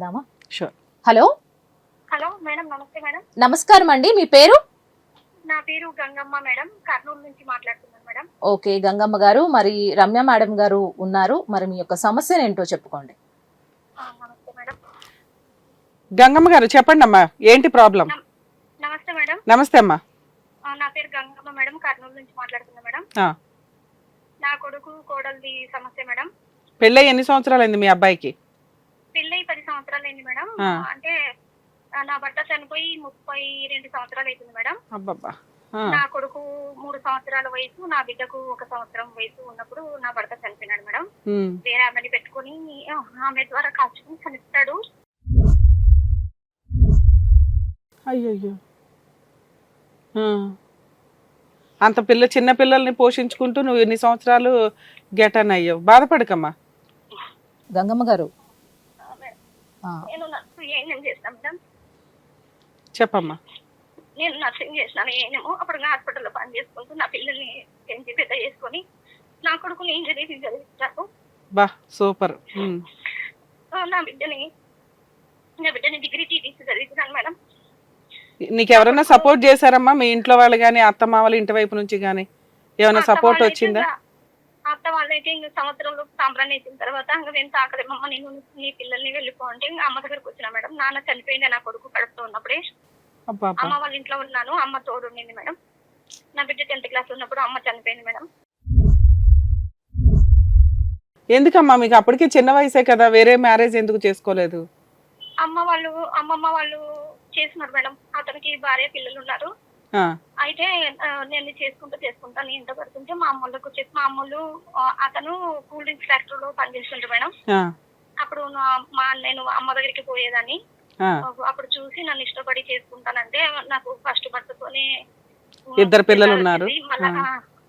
Hello? Hello madam నమస్తే madam. నమస్కారం అండి మీ పేరు? నా పేరు గంగమ్మ మేడం కర్నూలు నుంచి మాట్లాడుతున్నాను మేడం. ఓకే గంగమ్మ గారు మరి రమ్య మేడం గారు ఉన్నారు. మరి మీ యొక్క సమస్య ఏంటో చెప్పుకోండి. ఆ, నమస్తే మేడం. గంగమ్మ గారు చెప్పండి అమ్మా ఏంటి ప్రాబ్లం నమస్తే మేడం. నమస్తే అమ్మా. నా పేరు గంగమ్మ మేడం కర్నూలు నుంచి మాట్లాడుతున్నా మేడం. ఆ. నా కొడుకు కోడలిది సమస్య మేడం. పెళ్ళై ఎన్ని సంవత్సరాలైంది మీ అబ్బాయికి? పెళ్ళై పది సంవత్సరాలు అయింది మేడం. అంటే నా భర్త చనిపోయి ముప్పై రెండు సంవత్సరాలు అవుతుంది మేడం. అబ్బబ్బా. నా కొడుకు మూడు సంవత్సరాల వయసు నా బిడ్డకు ఒక సంవత్సరం వయసు ఉన్నప్పుడు నా భర్త చనిపోయినాడు మేడం. వేరే ఆమెని పెట్టుకొని ఆమె ద్వారా కాల్చుకుని చనిస్తాడు అయ్యయ్యో. ఆ. అంత పిల్ల చిన్న పిల్లల్ని పోషించుకుంటూ నువ్వు ఎన్ని సంవత్సరాలు గెటన్ అయ్యావు? బాధపడకమ్మా. గంగమ్మ గారు నేను నర్సు చేస్తాను మేడం. చెప్పమ్మా. నేను నర్సింగ్ చేసినాను ఏనేమో అప్పుడు హాస్పిటల్లో పని చేసుకుంటూ నా పిల్లల్ని పెంచి పెద్ద చేసుకొని నా కొడుకుని ఇంజనీరింగ్ చదివించాను బా సూపర్. నా బిడ్డని నా బిడ్డని డిగ్రీ టీటీసీ చదివించాను మేడం. నీకు ఎవరైనా సపోర్ట్ చేశారమ్మా? మీ ఇంట్లో వాళ్ళు కానీ అత్తమ్మ వాళ్ళ ఇంటి వైపు నుంచి కానీ ఏమైనా సపోర్ట్ వచ్చిందా? వాళ్ళైతే ఇంకా సంవత్సరంలో సాంబ్రాన్ని వేసిన తర్వాత ఇంకా నేను తాకలేమమ్మ నేను నీ పిల్లల్ని వెళ్ళిపో అంటే ఇంకా అమ్మ దగ్గరకు వచ్చిన మేడం. నాన్న చనిపోయింది నా కొడుకు కడుపుతో ఉన్నప్పుడే. అమ్మ వాళ్ళ ఇంట్లో ఉన్నాను అమ్మ తోడు ఉండింది మేడం. నా బిడ్డ టెన్త్ క్లాస్ ఉన్నప్పుడు అమ్మ చనిపోయింది మేడం. ఎందుకమ్మా? మీకు అప్పటికే చిన్న వయసే కదా వేరే మ్యారేజ్ ఎందుకు చేసుకోలేదు? అమ్మ వాళ్ళు అమ్మమ్మ వాళ్ళు చేస్తున్నారు మేడం. అతనికి భార్య పిల్లలు ఉన్నారు. అయితే నేను చేసుకుంటూ చేసుకుంటాను ఇంత పడుతుంటే మా అమ్మోళ్ళకు చెప్పి మా అమ్మోళ్ళు ఆ, అతను కూల్ డ్రింక్స్ ఫ్యాక్టరీ లో పనిచేస్తుంటారు మేడం. అప్పుడు మా నేను అమ్మ దగ్గరికి పోయేదాన్ని. అప్పుడు చూసి నన్ను ఇష్టపడి చేసుకుంటానంటే నాకు ఫస్ట్ భర్తతోనే ఇద్దరు పిల్లలు ఉన్నారు.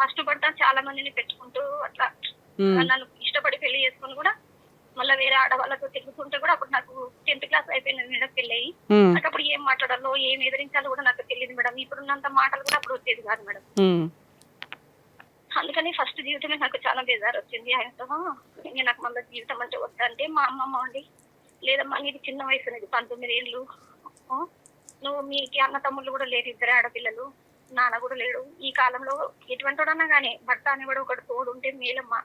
ఫస్ట్ భర్త చాలా మందిని పెట్టుకుంటూ అట్లా నన్ను ఇష్టపడి పెళ్ళి చేసుకుని కూడా మళ్ళీ వేరే ఆడవాళ్ళతో తిరుగుతుంటే కూడా అప్పుడు నాకు టెన్త్ క్లాస్ అయిపోయింది మేడం పెళ్ళి నాకు అప్పుడు ఏం మాట్లాడాలో ఏం ఎదిరించాలో కూడా నాకు తెలియదు మేడం. ఇప్పుడున్నంత మాటలు కూడా అప్పుడు వచ్చేది కాదు మేడం. అందుకని ఫస్ట్ జీవితమే నాకు చాలా బేజారు వచ్చింది. ఆయనతో ఇంకా నాకు మళ్ళీ జీవితం అంటే వద్దంటే మా అమ్మమ్మ అండి లేదమ్మా నీది చిన్న వయసు నీది పంతొమ్మిది ఏళ్ళు. నువ్వు మీకు అన్న తమ్ముళ్ళు కూడా లేరు ఇద్దరే ఆడపిల్లలు. నాన్న కూడా లేడు. ఈ కాలంలో ఎటువంటి వాడన్నా కానీ భర్త అనేవాడు ఒకటి తోడు ఉంటే మేలమ్మా.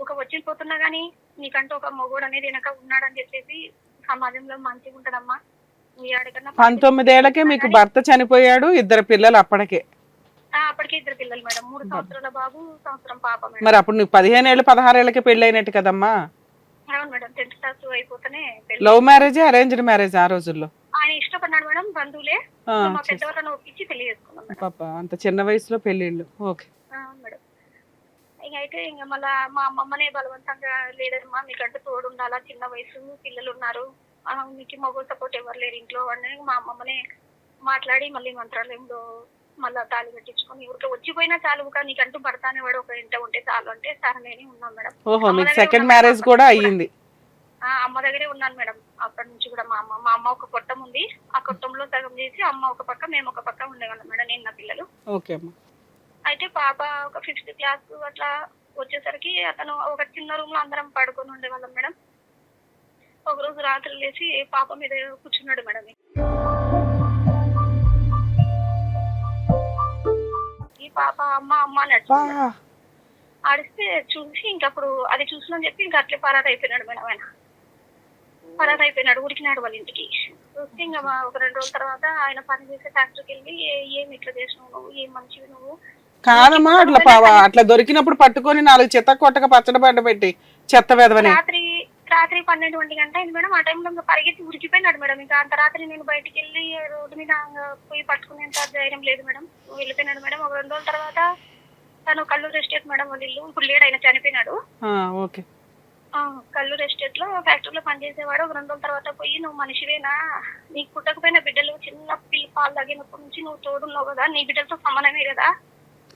ఒక వచ్చిపోతున్నా గానీ నీకంటూ ఒక మొగోడు అనేది వెనక ఉన్నాడని చెప్పేసి సమాజంలో మంచిగా ఉంటదమ్మా. పంతొమ్మిదేళ్ళకే మీకు భర్త చనిపోయాడు ఇద్దరు పిల్లలు అప్పటికే. ఆ, అప్పటికే ఇద్దరు పిల్లలు మేడం. మూడు సంవత్సరాల బాబు సంవత్సరం పాప మరి అప్పుడు నీకు పదిహేను ఏళ్ళు పదహారేళ్ళకి పెళ్ళి అయినట్టు కదమ్మా? అవును మేడం. టెన్త్ క్లాస్ అయిపోతేనే. లవ్ మ్యారేజ్ అరేంజ్డ్ మ్యారేజ్ ఆ రోజుల్లో? ఆయన ఇష్టపడ్డాడు మేడం బంధువులే. మా పెద్దవాళ్ళని ఒప్పించి పెళ్ళి చేసుకున్నాం పాప అంత చిన్న వయసులో పెళ్ళిళ్ళు. ఓకే. మేడం. ఇంక అయితే ఇంకా మళ్ళా మా అమ్మమ్మనే బలవంతంగా లేదమ్మా మీకంటే తోడు ఉండాలా చిన్న వయసు పిల్లలు ఉన్నారు మీకు మగ సపోర్ట్ ఎవరు లేరు ఇంట్లో అని మా అమ్మమ్మనే మాట్లాడి మళ్ళీ మంత్రాలయంలో మళ్ళా తాళి కట్టించుకొని ఊరికే వచ్చిపోయినా చాలు కానీ నీకంటూ భర్త అనేవాడు ఒక ఇంట ఉంటే చాలు అంటే సరేనే ఉన్నాం మేడం. ఓహో మీకు సెకండ్ మ్యారేజ్. కూడా అయ్యింది. ఆ అమ్మ దగ్గరే ఉన్నాను మేడం. అప్పటి నుంచి కూడా మా అమ్మ మా అమ్మ ఒక కొట్టం ఉంది. ఆ కొట్టంలో సగం చేసి అమ్మ ఒక పక్క మేము ఒక పక్క ఉండేవాళ్ళం మేడం నేను నా పిల్లలు. ఓకే అమ్మా. అయితే పాప ఒక ఫిఫ్త్ క్లాస్ అట్లా వచ్చేసరికి అతను ఒక చిన్న రూమ్లో అందరం పడుకొని ఉండేవాళ్ళం మేడం. ఒక రోజు రాత్రి లేచి పాప మీద కూర్చున్నాడు మేడం. ఈ పాప అమ్మ అమ్మ అని. ఆడిస్తే చూసి ఇంకప్పుడు అది చూసినని చెప్పి ఇంకా అట్లే పరారు అయిపోయినాడు మేడం ఆయన. పరారు అయిపోయినాడు ఉరికినాడు వాళ్ళ ఇంటికి. చూస్తే ఇంకా ఒక రెండు రోజుల తర్వాత ఆయన పని చేసే ఫ్యాక్టరీకి వెళ్ళి "ఏ- ఏం ఇట్లా చేసినావు నువ్వు? ఏం మంచివి నువ్వు? కాదమ్మా అట్లా పావ అట్లా దొరికినప్పుడు పట్టుకొని నాలుగు చెత్త కొట్టక పచ్చడి బండ పెట్టి చెత్త వెదవని. రాత్రి రాత్రి పన్నెండు ఒంటి గంట అయింది మేడం. ఆ టైంలో ఇంకా పరిగెత్తి ఉరికిపోయినాడు మేడం. ఇంకా అంత రాత్రి నేను బయటికి వెళ్ళి రోడ్డు మీద పోయి పట్టుకునేంత ధైర్యం లేదు మేడం. వెళ్ళిపోయినాడు మేడం. ఒక రెండు రోజుల తర్వాత తను కల్లూరు ఎస్టేట్ మేడం వాళ్ళ ఇల్లు ఇప్పుడు లేడు ఆయన చనిపోయినాడు. ఓకే. ఆ, కల్లూరు ఎస్టేట్లో ఫ్యాక్టరీలో పనిచేసేవాడు. ఒక రెండు రోజుల తర్వాత పోయి నువ్వు మనిషివేనా? నీకు పుట్టకపోయిన బిడ్డలు చిన్న పిల్ల పాలు తగినప్పటి నుంచి నువ్వు తోడున్నావు కదా. నీ బిడ్డలతో సమానమే కదా.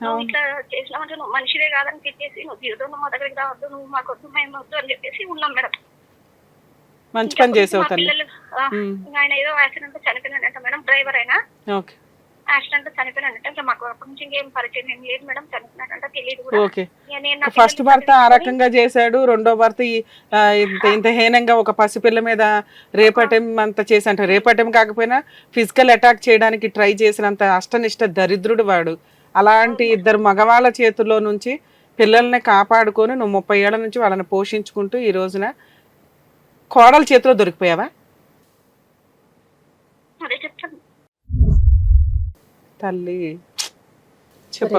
నువ్వు. ఇట్లా చేసినావంటే నువ్వు మనిషివే కాదని తిట్టేసి నువ్వు జీవితం నువ్వు మా దగ్గరికి రావద్దు నువ్వు మాకు వద్దు మేము వద్దు అని చెప్పేసి ఉన్నాం మేడం. మంచి పని చేసావు పిల్లలు ఆయన ఏదో యాక్సిడెంట్లో చనిపోయినాడంట మేడం డ్రైవర్ అయినా. ఓకే. యాక్సిడెంట్ చనిపోయినట్టు ఇంకా మాకు అప్పటి నుంచి ఇంకేం పరిచయం ఏం లేదు మేడం చనిపోయినట్టు తెలియదు కూడా. ఫస్ట్ భర్త ఆ రకంగా చేశాడు రెండో భర్త ఇంత ఇంత హీనంగా ఒక పసిపిల్ల మీద రేపటం అంత చేసి అంటే రేపటం కాకపోయినా ఫిజికల్ అటాక్ చేయడానికి ట్రై చేసినంత అష్టనిష్ట దరిద్రుడు వాడు. అలాంటి ఇద్దరు మగవాళ్ళ చేతుల్లో నుంచి పిల్లల్ని కాపాడుకొని నువ్వు ముప్పై ఏళ్ళ నుంచి వాళ్ళని పోషించుకుంటూ ఈ రోజున కోడల చేతిలో దొరికిపోయావా? తల్లి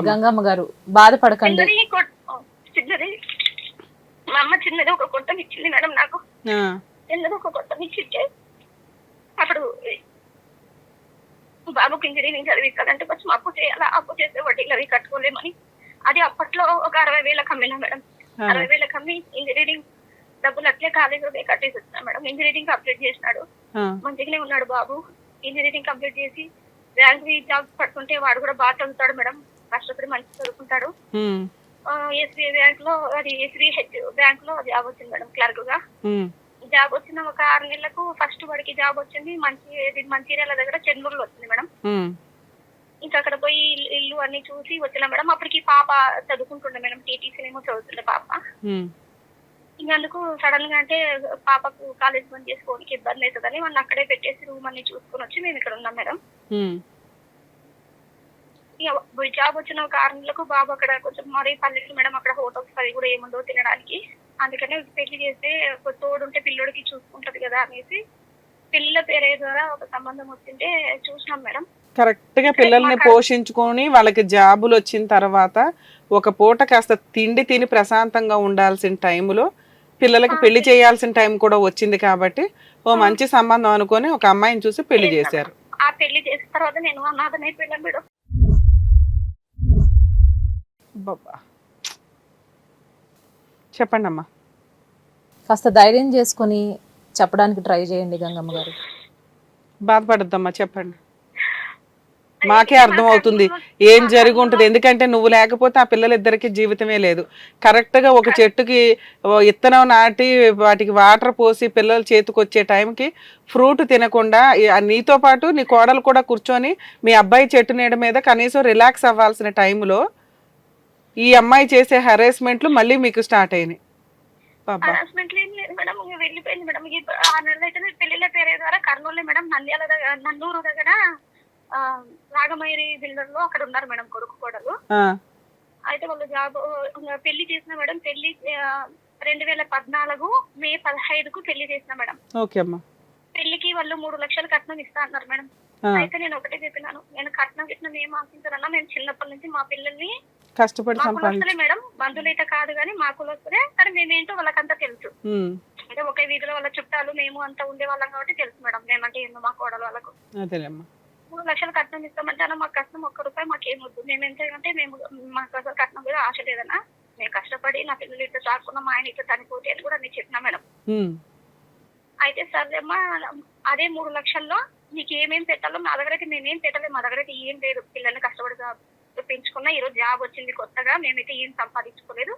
గంగమ్మ గారు బాధపడకండి. చిన్నది కొట్- చిన్నది. మా అమ్మ చిన్నది ఒక కొట్టం ఇచ్చింది మేడం నాకు. ఆ, చిన్నది ఒక కొట్టం ఇచ్చితే అప్పుడు బాబుకి ఇంజనీరింగ్ చదివించాలంటే కొంచెం అప్పు చేయాలా అప్పు చేస్తే వడ్డీలు అవి కట్టుకోలేమని. అది అప్పట్లో ఒక అరవై వేలకు అమ్మినా మేడం. అరవై వేలకు అమ్మి ఇంజనీరింగ్ డబ్బులు అట్లే కాలేజీలో కట్టేసి వచ్చినా మేడం. ఇంజనీరింగ్ కంప్లీట్ చేసినాడు. మంచిగానే ఉన్నాడు బాబు. ఇంజనీరింగ్ కంప్లీట్ చేసి బ్యాంక్ జాబ్ పట్టుకుంటే వాడు కూడా బాగా చదువుతాడు మేడం. కష్టపడి మంచి చదువుకుంటాడు. ఎస్బీఐ బ్యాంక్లో అది ఎస్బీహెచ్ బ్యాంక్లో జాబ్ వచ్చింది మేడం క్లర్క్గా. జాబ్ వచ్చిన ఒక ఆరు నెలలకు ఫస్ట్ వాడికి జాబ్ వచ్చింది. మంచి మంచిర్యాల దగ్గర చెన్నూరులో వచ్చింది మేడం. ఇంకా అక్కడ పోయి ఇల్లు- అన్ని చూసి వచ్చిన మేడం. అప్పటికి పాప చదువుకుంటుండే మేడం. టీటీసీ ఏమో చదువుతుండే పాప. ఉమ్, ఇంకా అందుకు సడన్గా అంటే పాపకు కాలేజ్ బంద్ చేసుకోవడానికి ఇబ్బంది అవుతుందని వాళ్ళని అక్కడే పెట్టేసి రూమ్ అన్ని చూసుకొని వచ్చి మేము ఇక్కడ ఉన్నాం మేడం. జాబ్ వచ్చిన ఒక ఆరు నెలలకు బాబు అక్కడ కొంచెం మరీ పల్లెలు మేడం. అక్కడ హోటల్స్ అవి కూడా ఏముండో తినడానికి. అందుకనే పెళ్ళి చేస్తే ఒక తోడుంటే పిల్లోడికి చూసుకుంటది కదా అనేసి పిల్లల పేరే ద్వారా ఒక సంబంధం వచ్చింటే చూసినాం మేడం. కరెక్ట్గా పిల్లల్ని పోషించుకొని వాళ్ళకి జాబులు వచ్చిన తర్వాత ఒక పూట కాస్త తిండి తిని ప్రశాంతంగా ఉండాల్సిన టైంలో పిల్లలకి పెళ్ళి చేయాల్సిన టైం కూడా వచ్చింది కాబట్టి ఓ మంచి సంబంధం అనుకొని ఒక అమ్మాయిని చూసి పెళ్ళి చేశారు. ఆ పెళ్ళి చేసిన తర్వాత నేను అనాథనైపోయాను మేడం. అబ్బబ్బా. చెప్పండి అమ్మా కాస్త ధైర్యం చేసుకొని చెప్పడానికి ట్రై చేయండి గంగమ్మ గారు. బాధపడద్దమ్మా చెప్పండి. మాకే అర్థం అవుతుంది ఏం జరిగి ఉంటుంది ఎందుకంటే నువ్వు లేకపోతే ఆ పిల్లలిద్దరికి జీవితమే లేదు. కరెక్ట్గా ఒక చెట్టుకి ఇత్తనం నాటి వాటికి వాటర్ పోసి పిల్లల చేతికి వచ్చే టైంకి ఫ్రూట్ తినకుండా నీతో పాటు నీ కోడలు కూడా కూర్చొని మీ అబ్బాయి చెట్టు నీడ మీద కనీసం రిలాక్స్ అవ్వాల్సిన టైంలో ఈ అమ్మాయి చేసే హెరాస్మెంట్లు మళ్ళీ మీకు స్టార్ట్ అయినాయి. హరాస్మెంట్ ఏం లేదు మేడం ఇంక వెళ్ళిపోయింది మేడం. ఆ నెలలు అయితే పెళ్ళిళ్ళ పేరే ద్వారా కర్నూలు మేడం నంద్యాల దగ్గర నన్నూరు దగ్గర ఆ, రాగమైరి బిల్డర్లో అక్కడ ఉన్నారు మేడం కొడుకు కోడలు. ఆ, అయితే వాళ్ళు జాబ్ ఇంకా పెళ్ళి చేసిన మేడం పెళ్ళి ఆ, రెండు వేల పద్నాలుగు మే పదహైదుకు పెళ్ళి చేసిన మేడం. ఓకే అమ్మా. పెళ్ళికి వాళ్ళు మూడు లక్షలు కట్నం ఇస్తా అన్నారు మేడం. అయితే నేను ఒకటే చెప్పినాను. నేను కట్నం గిట్నం ఏం ఆశించారన్నా మేము చిన్నప్పటి నుంచి మా పిల్లల్ని కష్టపడి మా సంపాదించు కులస్తులే మేడం. బంధువులైతే కాదు కానీ మా కులస్తులే కానీ మేమేంటో వాళ్ళకంతా తెలుసు. అంటే ఒకే వీధిలో వాళ్ళ చుట్టాలు మేము అంతా ఉండే వాళ్ళం కాబట్టి తెలుసు మేడం. మేమంటే ఏందో మా కోడలు వాళ్ళకు. మూడు లక్షలు కట్నం ఇస్తామంటే అన్న మాకు కట్నం ఒక్క రూపాయి మాకు ఏమొద్దు మేము ఎంతకంటే మేము మాకు అసలు కట్నం మీద ఆశ లేదన్నా. మేము కష్టపడి నా పిల్లలు ఇట్లా చాకున్నా మా ఆయన ఇట్లా చనిపోతే అని కూడా నేను చెప్పినా మేడం. అయితే సర్లేమ్మా అదే మూడు లక్షల్లో నీకు ఏమేం పెట్టాలో మా దగ్గర అయితే మేమేం పెట్టలేము మా దగ్గర అయితే ఏం లేదు. పిల్లల్ని కష్టపడి పెంచుకున్నా ఈరోజు జాబ్ వచ్చింది కొత్తగా మేమైతే ఏం సంపాదించుకోలేదు.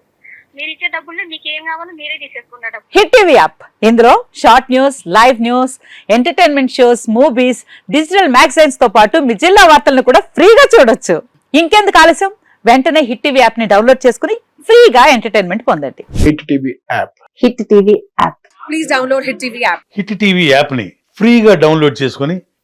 మీరు ఇచ్చే డబ్బుల్లో మీకు ఏం కావాలో మీరే తీసేసుకున్న డబ్బు హిట్ టీవీ యాప్. ఇందులో short news live news entertainment shows movies digital మ్యాగజైన్స్తో పాటు మీ జిల్లా వార్తలను కూడా ఫ్రీగా చూడొచ్చు. ఇంకెందుకు ఆలస్యం? వెంటనే హిట్ టీవీ యాప్ని డౌన్లోడ్ చేసుకుని ఫ్రీగా ఎంటర్టైన్మెంట్ పొందండి. Hit TV app. Hit TV app. Hit TV యాప్ని ఫ్రీగా డౌన్లోడ్ చేసుకొని